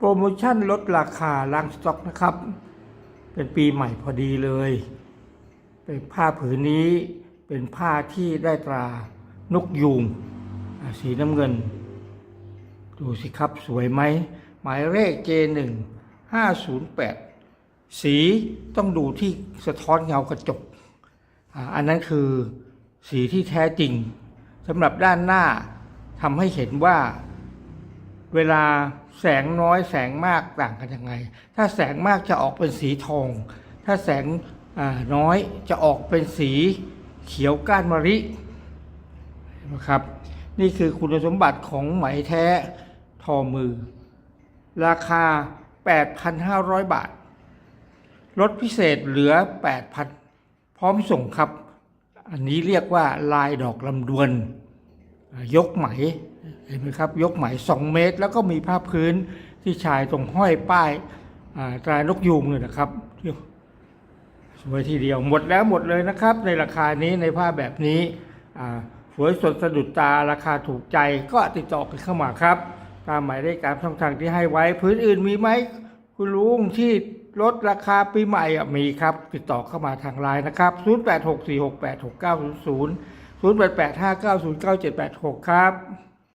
โปรโมชั่นลดราคาล้างสต็อกนะครับ เป็นปีใหม่พอดีเลย เป็นผ้าผืนนี้เป็นผ้าที่ได้ตรานกยูงสีน้ำเงิน ดูสิครับสวยไหม หมายเลข J1 508 สีต้องดูที่สะท้อนเงากระจก อันนั้นคือสีที่แท้จริงสำหรับด้านหน้าทำให้เห็นว่า เวลาแสงน้อยแสงมากต่างกันยังไง ถ้าแสงมากจะออกเป็นสีทอง ถ้าแสงน้อยจะออกเป็นสีเขียวก้านมะลินะครับ นี่คือคุณสมบัติของไหมแท้ทอมือ ราคา 8,500 บาท ลดพิเศษเหลือ 8,000 พร้อมส่งครับ อันนี้เรียกว่าลายดอกลำดวน ยกไหมเห็นไหมครับยกไหม2เมตร แล้วก็มีผ้าพื้นที่ชายตรงห้อยป้ายอ่าตรานกยูงเลยนะครับสวยทีเดียวหมดแล้วหมดเลยนะครับ ในราคานี้ในผ้าแบบนี้สวยสดสะดุดตาราคาถูกใจก็ติดต่อกันเข้ามาครับ ตามหมายเลขตามช่องทางที่ให้ไว้พื้นอื่นมีไหมคุณลุงที่ลดราคาปีใหม่อะมีครับ ติดต่อเข้ามาทางไลน์นะครับ 0864686900 0885909786 ครับ